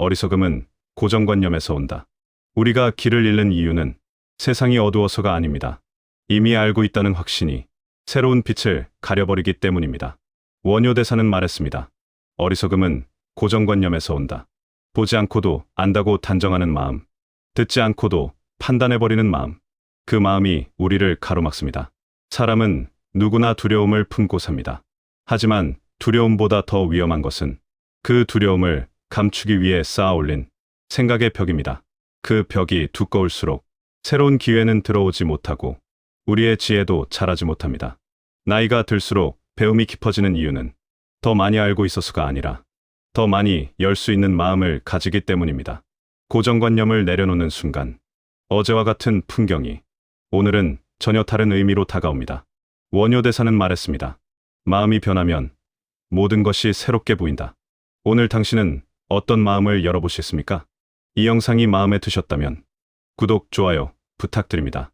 어리석음은 고정관념에서 온다. 우리가 길을 잃는 이유는 세상이 어두워서가 아닙니다. 이미 알고 있다는 확신이 새로운 빛을 가려버리기 때문입니다. 원효 대사는 말했습니다. 어리석음은 고정관념에서 온다. 보지 않고도 안다고 단정하는 마음, 듣지 않고도 판단해버리는 마음, 그 마음이 우리를 가로막습니다. 사람은 누구나 두려움을 품고 삽니다. 하지만 두려움보다 더 위험한 것은 그 두려움을 감추기 위해 쌓아 올린 생각의 벽입니다. 그 벽이 두꺼울수록 새로운 기회는 들어오지 못하고 우리의 지혜도 자라지 못합니다. 나이가 들수록 배움이 깊어지는 이유는 더 많이 알고 있어서가 아니라 더 많이 열 수 있는 마음을 가지기 때문입니다. 고정관념을 내려놓는 순간 어제와 같은 풍경이 오늘은 전혀 다른 의미로 다가옵니다. 원효대사는 말했습니다. 마음이 변하면 모든 것이 새롭게 보인다. 오늘 당신은 어떤 마음을 열어보셨습니까? 이 영상이 마음에 드셨다면 구독, 좋아요 부탁드립니다.